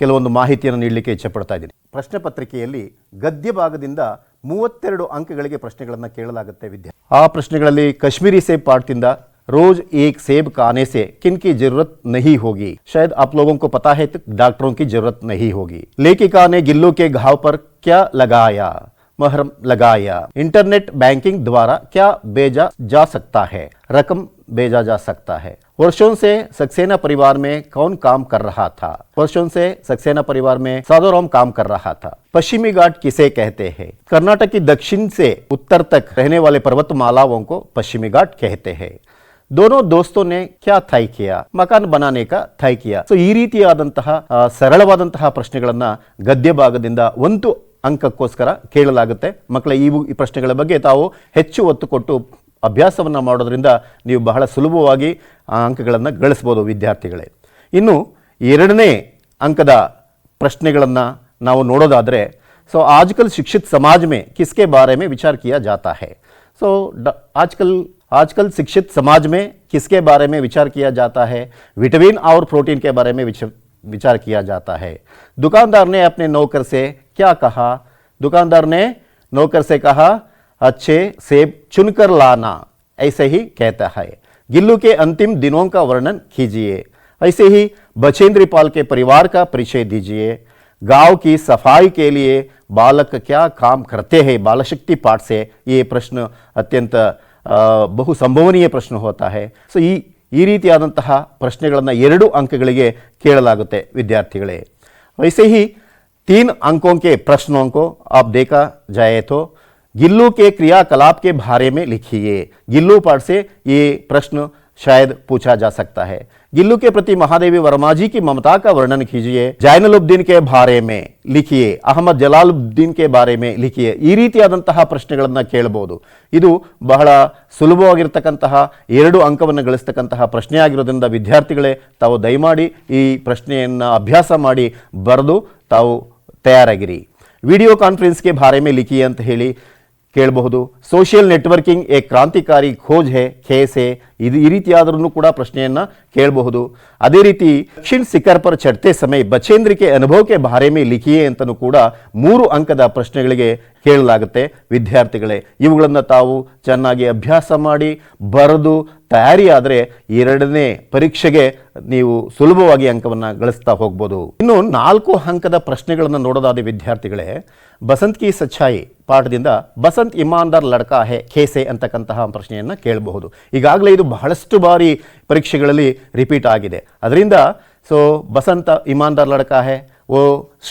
ಕೆಲವೊಂದು ಮಾಹಿತಿಯನ್ನು ನೀಡಲಿಕ್ಕೆ ಇಚ್ಛೆಪಡ್ತಾ ಇದ್ದೀನಿ. ಪ್ರಶ್ನೆ ಪತ್ರಿಕೆಯಲ್ಲಿ ಗದ್ಯ ಭಾಗದಿಂದ ಮೂವತ್ತೆರಡು ಅಂಕಗಳಿಗೆ ಪ್ರಶ್ನೆಗಳನ್ನು ಕೇಳಲಾಗುತ್ತೆ ವಿದ್ಯಾರ್ಥಿ. ಆ ಪ್ರಶ್ನೆಗಳಲ್ಲಿ ಕಾಶ್ಮೀರಿ ಸೇಬ್ ಪಾಠದಿಂದ रोज एक सेब खाने से किन की ज़रूरत नहीं होगी? शायद आप लोगों को पता है तो डॉक्टरों की ज़रूरत नहीं होगी। लेखिका ने गिल्लो के घाव पर क्या लगाया? महरम लगाया। इंटरनेट बैंकिंग द्वारा क्या भेजा जा सकता है? रकम भेजा जा सकता है। वर्षों से सक्सेना परिवार में कौन काम कर रहा था? वर्षों से सक्सेना परिवार में साधुराम काम कर रहा था। पश्चिमी घाट किसे कहते हैं? कर्नाटक की दक्षिण से उत्तर तक रहने वाले पर्वतमालाओं को पश्चिमी घाट कहते हैं। दोनों दोस्तों ने क्या ಥೈ ಕಿಯಾ ಮಕಾನ್ ಬನಾನೆ ಕಾ ಥೈ ಕಿಯಾ ಸೊ ಈ ರೀತಿಯಾದಂತಹ ಆ, ಸರಳವಾದಂತಹ ಪ್ರಶ್ನೆಗಳನ್ನ ಗದ್ಯ ಭಾಗದಿಂದ ಒಂದು ಅಂಕಕ್ಕೋಸ್ಕರ ಕೇಳಲಾಗುತ್ತೆ ಮಕ್ಕಳ ಈ ಈ ಪ್ರಶ್ನೆಗಳ ಬಗ್ಗೆ ತಾವು ಹೆಚ್ಚು ಒತ್ತು ಕೊಟ್ಟು ಅಭ್ಯಾಸವನ್ನು ಮಾಡೋದ್ರಿಂದ ನೀವು ಬಹಳ ಸುಲಭವಾಗಿ ಆ ಅಂಕಗಳನ್ನು ಗಳಿಸ್ಬೋದು ವಿದ್ಯಾರ್ಥಿಗಳೇ ಇನ್ನು ಎರಡನೇ ಅಂಕದ ಪ್ರಶ್ನೆಗಳನ್ನು ನಾವು ನೋಡೋದಾದರೆ ಸೊ आजकल शिक्षित समाज में किसके बारे में विचार किया जाता है सो ड- आजकल आजकल शिक्षित समाज में किसके बारे में विचार किया जाता है? विटामिन और प्रोटीन के बारे में विचार किया जाता है। दुकानदार ने अपने नौकर से क्या कहा? दुकानदार ने नौकर से कहा, अच्छे सेब चुनकर लाना। ऐसे ही कहता है। गिल्लू के अंतिम दिनों का वर्णन कीजिए। ऐसे ही बचेंद्री पाल के परिवार का परिचय दीजिए। गाँव की सफ़ाई के लिए बालक क्या काम करते हैं? बाल शक्ति पाठ से ये प्रश्न अत्यंत ಬಹು ಸಂಭವನೀಯ ಪ್ರಶ್ನೆ ಹೋತಾ है ಸೊ ಈ ಈ ರೀತಿಯಾದಂತಹ ಪ್ರಶ್ನೆಗಳನ್ನು ಎರಡು ಅಂಕಗಳಿಗೆ ಕೇಳಲಾಗುತ್ತೆ ವಿದ್ಯಾರ್ಥಿಗಳೇ ವೈಸೆ ಹಿ तीन अंकों के प्रश्नों को आप देखा जाए तो गिल्लू के क्रियाकलाप के बारे में लिखिए गिल्लू पाठ से ये प्रश्न शायद पूछा जा सकता है गिल्लू के प्रति महादेवी वर्मा जी की ममता का वर्णन कीजिए जैनलुद्दीन के बारे में लिखिए ಅಹಮದ್ ಜಲಾಲುದ್ದೀನ್ ಕೆ ಬಾರೆ ಮೇ ಲಿಖಿಯೆ ಈ ರೀತಿಯಾದಂತಹ ಪ್ರಶ್ನೆಗಳನ್ನು ಕೇಳಬಹುದು ಇದು ಬಹಳ ಸುಲಭವಾಗಿರ್ತಕ್ಕಂತಹ ಎರಡು ಅಂಕವನ್ನು ಗಳಿಸ್ತಕ್ಕಂತಹ ಪ್ರಶ್ನೆ ಆಗಿರೋದ್ರಿಂದ ವಿದ್ಯಾರ್ಥಿಗಳೇ ತಾವು ದಯಮಾಡಿ ಈ ಪ್ರಶ್ನೆಯನ್ನು ಅಭ್ಯಾಸ ಮಾಡಿ ಬರೆದು ತಾವು ತಯಾರಾಗಿರಿ ವಿಡಿಯೋ ಕಾನ್ಫರೆನ್ಸ್ಗೆ ಬಾರೆ ಮೇ ಲಿಖಿಯೆ ಅಂತ ಹೇಳಿ ಕೇಳಬಹುದು. ಸೋಷಿಯಲ್ ನೆಟ್ವರ್ಕಿಂಗ್ ಎ ಕ್ರಾಂತಿಕಾರಿ ಖೋಜ್ ಹೇ, ಖೇಸ್ ಇದು ಈ ರೀತಿಯಾದ್ರೂ ಕೂಡ ಪ್ರಶ್ನೆಯನ್ನ ಕೇಳಬಹುದು. ಅದೇ ರೀತಿ ದಕ್ಷಿಣ ಸಿಖರ್ ಪರ್ ಚಡ್ತೆ ಸಮಯ ಬಚೇಂದ್ರಿಕೆ ಅನುಭವಕ್ಕೆ ಬಾರೆ ಮೇ ಲಿಖಿಯೇ ಅಂತಲೂ ಕೂಡ ಮೂರು ಅಂಕದ ಪ್ರಶ್ನೆಗಳಿಗೆ ಕೇಳಲಾಗುತ್ತೆ. ವಿದ್ಯಾರ್ಥಿಗಳೇ, ಇವುಗಳನ್ನು ತಾವು ಚೆನ್ನಾಗಿ ಅಭ್ಯಾಸ ಮಾಡಿ ಬರೆದು ತಯಾರಿಯಾದರೆ ಎರಡನೇ ಪರೀಕ್ಷೆಗೆ ನೀವು ಸುಲಭವಾಗಿ ಅಂಕವನ್ನು ಗಳಿಸ್ತಾ ಹೋಗ್ಬೋದು. ಇನ್ನು ನಾಲ್ಕು ಅಂಕದ ಪ್ರಶ್ನೆಗಳನ್ನು ನೋಡೋದಾದ ವಿದ್ಯಾರ್ಥಿಗಳೇ, ಬಸಂತ್ ಕಿ ಸಚ್ಚಾಯಿ ಪಾಠದಿಂದ ಬಸಂತ್ ಇಮಾನ್ದಾರ್ ಲಡ್ಕಾ ಹೇ ಖೇಸೆ ಅಂತಕ್ಕಂತಹ ಪ್ರಶ್ನೆಯನ್ನು ಕೇಳಬಹುದು. ಈಗಾಗಲೇ ಇದು ಬಹಳಷ್ಟು ಬಾರಿ ಪರೀಕ್ಷೆಗಳಲ್ಲಿ ರಿಪೀಟ್ ಆಗಿದೆ. ಅದರಿಂದ ಸೊ, ಬಸಂತ ಇಮಾನ್ದಾರ್ ಲಡ್ಕಾ ಹೇ, ಓ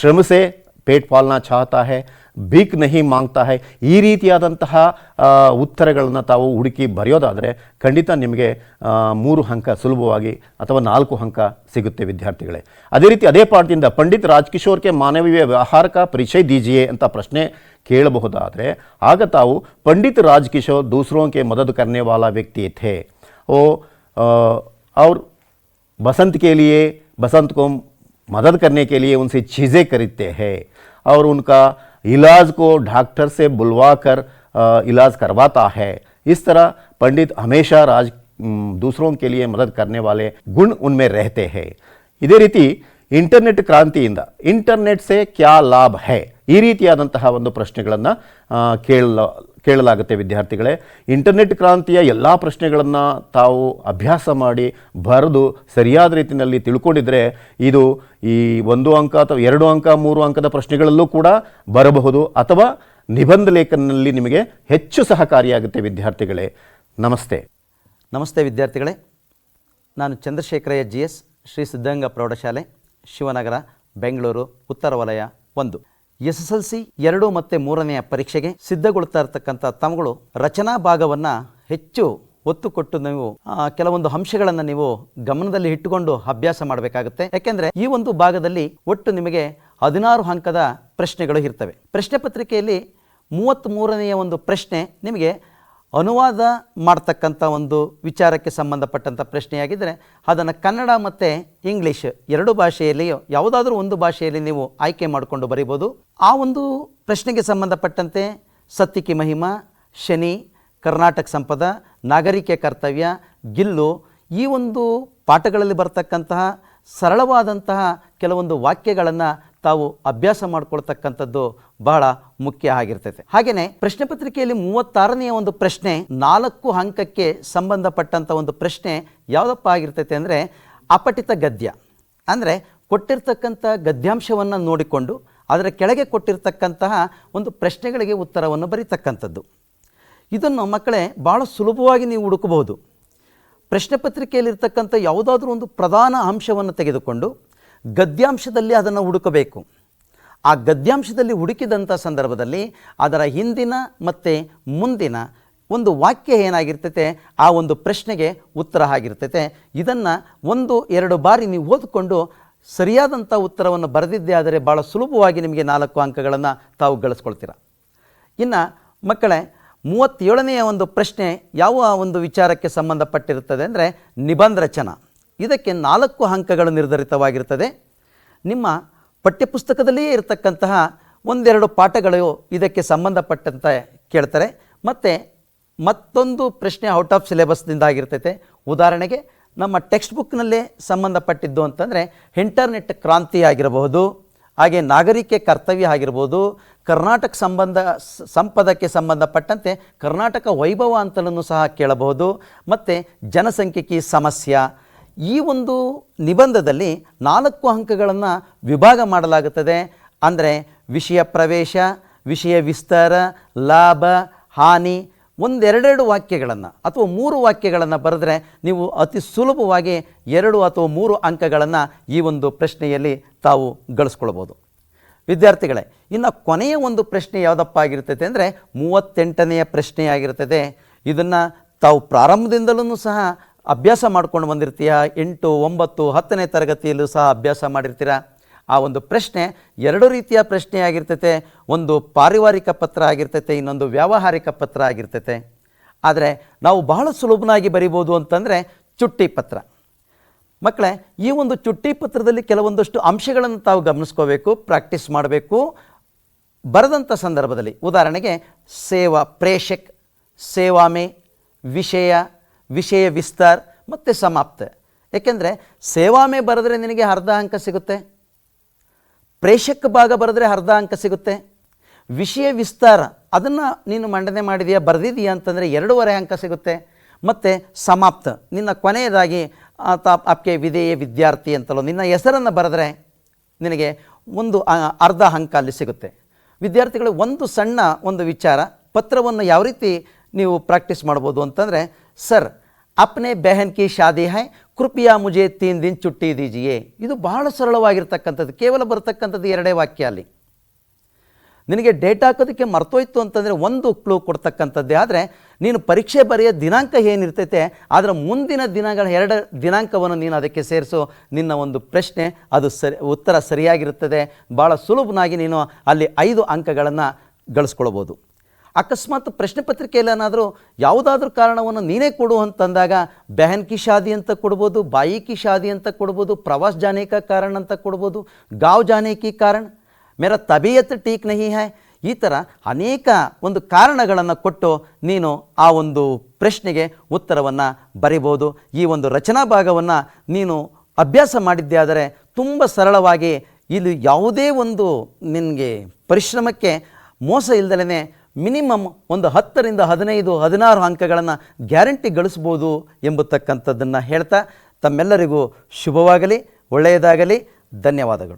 ಶ್ರಮಸೆ ಪೇಟ್ ಪಾಲ್ನಾ ಚಾಹತಾ ಹೇ ಭೀಕ್ ನಹಿ ಮಾಂಗ್ತಾ ಹೈ ಈ ರೀತಿಯಾದಂತಹ ಆ, ಉತ್ತರಗಳನ್ನು ತಾವು ಹುಡುಕಿ ಬರೆಯೋದಾದರೆ ಖಂಡಿತ ನಿಮಗೆ ಆ, ಮೂರು ಅಂಕ ಸುಲಭವಾಗಿ ಅಥವಾ ನಾಲ್ಕು ಅಂಕ ಸಿಗುತ್ತೆ ವಿದ್ಯಾರ್ಥಿಗಳೇ ಅದೇ ರೀತಿ ಅದೇ ಪಾಠದಿಂದ ಪಂಡಿತ್ ರಾಜ್ಕಿಶೋರ್ಗೆ ಮಾನವೀಯ ವ್ಯವಹಾರಕ ಪರಿಚಯ ದೀಜಿಯೇ ಅಂತ ಪ್ರಶ್ನೆ ಕೇಳಬಹುದಾದರೆ ಆಗ ತಾವು ಪಂಡಿತ್ ರಾಜ್ಕಿಶೋರ್ ದೂಸರೋं के मदद करने वाला व्यक्ति थे वो आ, और बसंत के लिए बसंत को मदद करने के लिए उनसे चीज़ें खरीदते हैं और उनका इलाज को डॉक्टर से बुलवा कर अ, इलाज करवाता है इस तरह पंडित हमेशा राज ಮ್, दूसरों के लिए मदद करने वाले गुण उनमें रहते हैं ಇದೇ ರೀತಿ ಇಂಟರ್ನೆಟ್ ಕ್ರಾಂತಿಯಿಂದ ಇಂಟರ್ನೆಟ್ ಸೆ ಕ್ಯಾ ಲಾಭ ಹೈ ಈ ರೀತಿಯಾದಂತಹ ಒಂದು ಪ್ರಶ್ನೆಗಳನ್ನು ಕೇಳಲ ಕೇಳಲಾಗುತ್ತೆ ವಿದ್ಯಾರ್ಥಿಗಳೇ. ಇಂಟರ್ನೆಟ್ ಕ್ರಾಂತಿಯ ಎಲ್ಲ ಪ್ರಶ್ನೆಗಳನ್ನು ತಾವು ಅಭ್ಯಾಸ ಮಾಡಿ, ಬರೆದು ಸರಿಯಾದ ರೀತಿಯಲ್ಲಿ ತಿಳ್ಕೊಂಡಿದ್ರೆ ಇದು ಈ ಒಂದು ಅಂಕ ಅಥವಾ ಎರಡು ಅಂಕ, ಮೂರು ಅಂಕದ ಪ್ರಶ್ನೆಗಳಲ್ಲೂ ಕೂಡ ಬರಬಹುದು ಅಥವಾ ನಿಬಂಧ ಲೇಖನದಲ್ಲಿ ನಿಮಗೆ ಹೆಚ್ಚು ಸಹಕಾರಿಯಾಗುತ್ತೆ ವಿದ್ಯಾರ್ಥಿಗಳೇ. ನಮಸ್ತೆ. ನಮಸ್ತೆ ವಿದ್ಯಾರ್ಥಿಗಳೇ. ನಾನು ಚಂದ್ರಶೇಖರಯ್ಯ ಜಿ ಎಸ್, ಶ್ರೀ ಸಿದ್ಧಗಂಗಾ ಪ್ರೌಢಶಾಲೆ, ಶಿವನಗರ, ಬೆಂಗಳೂರು, ಉತ್ತರ ವಲಯ ಒಂದು. ಎಸ್ ಎಸ್ ಎಲ್ ಸಿ ಎರಡು ಮತ್ತು ಮೂರನೆಯ ಪರೀಕ್ಷೆಗೆ ಸಿದ್ಧಗೊಳ್ತಾ ಇರತಕ್ಕಂಥ ತಮ್ಮಗಳು ರಚನಾ ಭಾಗವನ್ನು ಹೆಚ್ಚು ಒತ್ತು ಕೊಟ್ಟು ನೀವು ಕೆಲವೊಂದು ಅಂಶಗಳನ್ನು ನೀವು ಗಮನದಲ್ಲಿ ಇಟ್ಟುಕೊಂಡು ಅಭ್ಯಾಸ ಮಾಡಬೇಕಾಗುತ್ತೆ. ಯಾಕೆಂದರೆ ಈ ಒಂದು ಭಾಗದಲ್ಲಿ ಒಟ್ಟು ನಿಮಗೆ ಹದಿನಾರು ಅಂಕದ ಪ್ರಶ್ನೆಗಳು ಇರ್ತವೆ. ಪ್ರಶ್ನೆ ಪತ್ರಿಕೆಯಲ್ಲಿ ಮೂವತ್ತ್ಮೂರನೆಯ ಒಂದು ಪ್ರಶ್ನೆ ನಿಮಗೆ ಅನುವಾದ ಮಾಡ್ತಕ್ಕಂಥ ಒಂದು ವಿಚಾರಕ್ಕೆ ಸಂಬಂಧಪಟ್ಟಂಥ ಪ್ರಶ್ನೆಯಾಗಿದ್ದರೆ, ಅದನ್ನು ಕನ್ನಡ ಮತ್ತು ಇಂಗ್ಲೀಷ್ ಎರಡು ಭಾಷೆಯಲ್ಲಿಯೋ, ಯಾವುದಾದ್ರೂ ಒಂದು ಭಾಷೆಯಲ್ಲಿ ನೀವು ಆಯ್ಕೆ ಮಾಡಿಕೊಂಡು ಬರೀಬೋದು. ಆ ಒಂದು ಪ್ರಶ್ನೆಗೆ ಸಂಬಂಧಪಟ್ಟಂತೆ ಸತ್ತಿಕಿ ಮಹಿಮಾ, ಶನಿ, ಕರ್ನಾಟಕ ಸಂಪದ, ನಾಗರಿಕ ಕರ್ತವ್ಯ, ಗಿಲ್ಲು, ಈ ಒಂದು ಪಾಠಗಳಲ್ಲಿ ಬರ್ತಕ್ಕಂತಹ ಸರಳವಾದಂತಹ ಕೆಲವೊಂದು ವಾಕ್ಯಗಳನ್ನು ತಾವು ಅಭ್ಯಾಸ ಮಾಡ್ಕೊಳ್ತಕ್ಕಂಥದ್ದು ಬಹಳ ಮುಖ್ಯ ಆಗಿರ್ತೈತೆ. ಹಾಗೆಯೇ ಪ್ರಶ್ನೆ ಪತ್ರಿಕೆಯಲ್ಲಿ ಮೂವತ್ತಾರನೆಯ ಒಂದು ಪ್ರಶ್ನೆ, ನಾಲ್ಕು ಅಂಕಕ್ಕೆ ಸಂಬಂಧಪಟ್ಟಂಥ ಒಂದು ಪ್ರಶ್ನೆ ಯಾವುದಪ್ಪ ಆಗಿರ್ತೈತೆ ಅಂದರೆ ಅಪಠಿತ ಗದ್ಯ. ಅಂದರೆ ಕೊಟ್ಟಿರ್ತಕ್ಕಂಥ ಗದ್ಯಾಂಶವನ್ನು ನೋಡಿಕೊಂಡು ಅದರ ಕೆಳಗೆ ಕೊಟ್ಟಿರ್ತಕ್ಕಂತಹ ಒಂದು ಪ್ರಶ್ನೆಗಳಿಗೆ ಉತ್ತರವನ್ನು ಬರೀತಕ್ಕಂಥದ್ದು. ಇದನ್ನು ಮಕ್ಕಳೇ ಭಾಳ ಸುಲಭವಾಗಿ ನೀವು ಹುಡುಕಬಹುದು. ಪ್ರಶ್ನೆ ಪತ್ರಿಕೆಯಲ್ಲಿರ್ತಕ್ಕಂಥ ಯಾವುದಾದ್ರೂ ಒಂದು ಪ್ರಧಾನ ಅಂಶವನ್ನು ತೆಗೆದುಕೊಂಡು ಗದ್ಯಾಂಶದಲ್ಲಿ ಅದನ್ನು ಹುಡುಕಬೇಕು. ಆ ಗದ್ಯಾಂಶದಲ್ಲಿ ಹುಡುಕಿದಂಥ ಸಂದರ್ಭದಲ್ಲಿ ಅದರ ಹಿಂದಿನ ಮತ್ತು ಮುಂದಿನ ಒಂದು ವಾಕ್ಯ ಏನಾಗಿರ್ತೈತೆ? ಆ ಒಂದು ಪ್ರಶ್ನೆಗೆ ಉತ್ತರ ಆಗಿರ್ತೈತೆ. ಇದನ್ನು ಒಂದು, ಎರಡು ಬಾರಿ ನೀವು ಓದಿಕೊಂಡು ಸರಿಯಾದಂಥ ಉತ್ತರವನ್ನು ಬರೆದಿದ್ದೇ ಆದರೆ ಭಾಳ ಸುಲಭವಾಗಿ ನಿಮಗೆ ನಾಲ್ಕು ಅಂಕಗಳನ್ನು ತಾವು ಗಳಿಸ್ಕೊಳ್ತೀರ? ಇನ್ನು ಮಕ್ಕಳೇ, ಮೂವತ್ತೇಳನೆಯ ಒಂದು ಪ್ರಶ್ನೆ ಯಾವ ಒಂದು ವಿಚಾರಕ್ಕೆ ಸಂಬಂಧಪಟ್ಟಿರುತ್ತದೆ ಅಂದರೆ ನಿಬಂಧ ರಚನಾ ಇದಕ್ಕೆ ನಾಲ್ಕು ಅಂಕಗಳು ನಿರ್ಧರಿತವಾಗಿರ್ತದೆ ನಿಮ್ಮ ಪಠ್ಯಪುಸ್ತಕದಲ್ಲಿಯೇ ಇರತಕ್ಕಂತಹ ಒಂದೆರಡು ಪಾಠಗಳು ಇದಕ್ಕೆ ಸಂಬಂಧಪಟ್ಟಂತೆ ಕೇಳ್ತಾರೆ. ಮತ್ತು ಮತ್ತೊಂದು ಪ್ರಶ್ನೆ ಔಟ್ ಆಫ್ ಸಿಲೆಬಸ್ನಿಂದ ಆಗಿರ್ತೈತೆ. ಉದಾಹರಣೆಗೆ ನಮ್ಮ ಟೆಕ್ಸ್ಟ್ ಬುಕ್ನಲ್ಲೇ ಸಂಬಂಧಪಟ್ಟಿದ್ದು ಅಂತಂದರೆ ಇಂಟರ್ನೆಟ್ ಕ್ರಾಂತಿ ಆಗಿರಬಹುದು, ಹಾಗೆ ನಾಗರಿಕ ಕರ್ತವ್ಯ ಆಗಿರ್ಬೋದು ಕರ್ನಾಟಕ ಸಂಬಂಧ ಸಂಪದಕ್ಕೆ ಸಂಬಂಧಪಟ್ಟಂತೆ ಕರ್ನಾಟಕ ವೈಭವ ಅಂತಲೂ ಸಹ ಕೇಳಬಹುದು, ಮತ್ತು ಜನಸಂಖ್ಯೆಗೆ ಸಮಸ್ಯೆ ಈ ಒಂದು ನಿಬಂಧದಲ್ಲಿ ನಾಲ್ಕು ಅಂಕಗಳನ್ನು ವಿಭಾಗ ಮಾಡಲಾಗುತ್ತದೆ. ಅಂದರೆ ವಿಷಯ ಪ್ರವೇಶ, ವಿಷಯ ವಿಸ್ತಾರ, ಲಾಭ, ಹಾನಿ ಒಂದೆರಡೆರಡು ವಾಕ್ಯಗಳನ್ನು ಅಥವಾ ಮೂರು ವಾಕ್ಯಗಳನ್ನು ಬರೆದ್ರೆ ನೀವು ಅತಿ ಸುಲಭವಾಗಿ ಎರಡು ಅಥವಾ ಮೂರು ಅಂಕಗಳನ್ನು ಈ ಒಂದು ಪ್ರಶ್ನೆಯಲ್ಲಿ ತಾವು ಗಳಿಸ್ಕೊಳ್ಬೋದು. ವಿದ್ಯಾರ್ಥಿಗಳೇ, ಇನ್ನು ಕೊನೆಯ ಒಂದು ಪ್ರಶ್ನೆ ಯಾವುದಪ್ಪ ಆಗಿರ್ತೈತೆ ಅಂದರೆ ಮೂವತ್ತೆಂಟನೆಯ ಪ್ರಶ್ನೆ ಆಗಿರ್ತದೆ ಇದನ್ನು ತಾವು ಪ್ರಾರಂಭದಿಂದಲೂ ಸಹ ಅಭ್ಯಾಸ ಮಾಡ್ಕೊಂಡು ಬಂದಿರ್ತೀಯ? ಎಂಟು, ಒಂಬತ್ತು, ಹತ್ತನೇ ತರಗತಿಯಲ್ಲೂ ಸಹ ಅಭ್ಯಾಸ ಮಾಡಿರ್ತೀರ? ಆ ಒಂದು ಪ್ರಶ್ನೆ ಎರಡು ರೀತಿಯ ಪ್ರಶ್ನೆ ಆಗಿರ್ತೈತೆ. ಒಂದು ಪಾರಿವಾರಿಕ ಪತ್ರ ಆಗಿರ್ತೈತೆ, ಇನ್ನೊಂದು ವ್ಯಾವಹಾರಿಕ ಪತ್ರ ಆಗಿರ್ತೈತೆ. ಆದರೆ ನಾವು ಬಹಳ ಸುಲಭನಾಗಿ ಬರಿಬೋದು ಅಂತಂದರೆ ಚುಟ್ಟಿ ಪತ್ರ. ಮಕ್ಕಳೇ, ಈ ಒಂದು ಚುಟ್ಟಿ ಪತ್ರದಲ್ಲಿ ಕೆಲವೊಂದಷ್ಟು ಅಂಶಗಳನ್ನು ತಾವು ಗಮನಿಸ್ಕೋಬೇಕು, ಪ್ರಾಕ್ಟೀಸ್ ಮಾಡಬೇಕು. ಬರೆದಂಥ ಸಂದರ್ಭದಲ್ಲಿ, ಉದಾಹರಣೆಗೆ, ಸೇವಾ ಪ್ರೇಷಕ್, ಸೇವಾಮೆ, ವಿಷಯ ವಿಷಯ ವಿಸ್ತಾರ್, ಮತ್ತು ಸಮಾಪ್ತ. ಏಕೆಂದರೆ ಸೇವಾಮೆ ಬರೆದ್ರೆ ನಿನಗೆ ಅರ್ಧ ಅಂಕ ಸಿಗುತ್ತೆ. ಪ್ರೇಷಕ ಭಾಗ ಬರೆದ್ರೆ ಅರ್ಧ ಅಂಕ ಸಿಗುತ್ತೆ. ವಿಷಯ ವಿಸ್ತಾರ, ಅದನ್ನು ನೀನು ಮಂಡನೆ ಮಾಡಿದೆಯಾ, ಬರೆದಿದೆಯಾ ಅಂತಂದರೆ ಎರಡೂವರೆ ಅಂಕ ಸಿಗುತ್ತೆ. ಮತ್ತು ಸಮಾಪ್ತ, ನಿನ್ನ ಕೊನೆಯದಾಗಿ ಆತ ಆಪ್ಕೆ ವಿಧೇಯ ವಿದ್ಯಾರ್ಥಿ ಅಂತಲೋ, ನಿನ್ನ ಹೆಸರನ್ನು ಬರೆದ್ರೆ ನಿನಗೆ ಒಂದು ಅರ್ಧ ಅಂಕ ಅಲ್ಲಿ ಸಿಗುತ್ತೆ. ವಿದ್ಯಾರ್ಥಿಗಳು, ಒಂದು ಸಣ್ಣ ಒಂದು ವಿಚಾರ, ಪತ್ರವನ್ನು ಯಾವ ರೀತಿ ನೀವು ಪ್ರಾಕ್ಟೀಸ್ ಮಾಡ್ಬೋದು ಅಂತಂದರೆ ಸರ್, ಅಪ್ನೆ ಬೆಹನ್ ಕಿ ಶಾದಿ ಹೈ, ಕೃಪಯಾ ಮುಜೆ ತೀನ್ ದಿನ ಚುಟ್ಟಿ ದೀಜಿಯೇ. ಇದು ಬಹಳ ಸರಳವಾಗಿರ್ತಕ್ಕಂಥದ್ದು, ಕೇವಲ ಬರ್ತಕ್ಕಂಥದ್ದು ಎರಡೇ ವಾಕ್ಯ ಅಲ್ಲಿ ನಿನಗೆ ಡೇಟ್ ಹಾಕೋದಕ್ಕೆ ಮರ್ತೋಯ್ತು ಅಂತಂದರೆ ಒಂದು ಕ್ಲೂ ಕೊಡ್ತಕ್ಕಂಥದ್ದೇ. ಆದರೆ ನೀನು ಪರೀಕ್ಷೆ ಬರೆಯೋ ದಿನಾಂಕ ಏನಿರ್ತೈತೆ ಅದರ ಮುಂದಿನ ದಿನಗಳ ಎರಡು ದಿನಾಂಕವನ್ನು ನೀನು ಅದಕ್ಕೆ ಸೇರಿಸು. ನಿನ್ನ ಒಂದು ಪ್ರಶ್ನೆ, ಅದು ಸರಿ, ಉತ್ತರ ಸರಿಯಾಗಿರುತ್ತದೆ. ಭಾಳ ಸುಲಭನಾಗಿ ನೀನು ಅಲ್ಲಿ ಐದು ಅಂಕಗಳನ್ನು ಗಳಿಸ್ಕೊಳ್ಬೋದು. ಅಕಸ್ಮಾತ್ ಪ್ರಶ್ನೆ ಪತ್ರಿಕೆಯಲ್ಲೇನಾದರೂ ಯಾವುದಾದ್ರೂ ಕಾರಣವನ್ನು ನೀನೇ ಕೊಡು ಅಂತಂದಾಗ ಬೆಹನ್ ಕಿ ಶಾದಿ ಅಂತ ಕೊಡ್ಬೋದು, ಬಾಯಿ ಕಿ ಶಾದಿ ಅಂತ ಕೊಡ್ಬೋದು, ಪ್ರವಾಸ್ ಜಾನೆ ಕಾ ಕಾರಣ ಅಂತ ಕೊಡ್ಬೋದು, ಗಾವ್ ಜಾನೆ ಕಿ ಕಾರಣ. ಮೇರ ತಬಿಯತ್ ಟೀಕ್ ನಹಿ ಹೈ. ಈ ಥರ ಅನೇಕ ಒಂದು ಕಾರಣಗಳನ್ನು ಕೊಟ್ಟು ನೀನು ಆ ಒಂದು ಪ್ರಶ್ನೆಗೆ ಉತ್ತರವನ್ನು ಬರಿಬೋದು. ಈ ಒಂದು ರಚನಾ ಭಾಗವನ್ನು ನೀನು ಅಭ್ಯಾಸ ಮಾಡಿದ್ದೆ ಆದರೆ ತುಂಬ ಸರಳವಾಗಿ ಇಲ್ಲಿ ಯಾವುದೇ ಒಂದು ನಿನಗೆ ಪರಿಶ್ರಮಕ್ಕೆ ಮೋಸ ಇಲ್ದಲೇ ಮಿನಿಮಮ್ ಒಂದು ಹತ್ತರಿಂದ ಹದಿನೈದು ಹದಿನಾರು ಅಂಕಗಳನ್ನು ಗ್ಯಾರಂಟಿ ಗಳಿಸ್ಬೋದು ಎಂಬತಕ್ಕಂಥದ್ದನ್ನು ಹೇಳ್ತಾ ತಮ್ಮೆಲ್ಲರಿಗೂ ಶುಭವಾಗಲಿ ಒಳ್ಳೆಯದಾಗಲಿ. ಧನ್ಯವಾದಗಳು.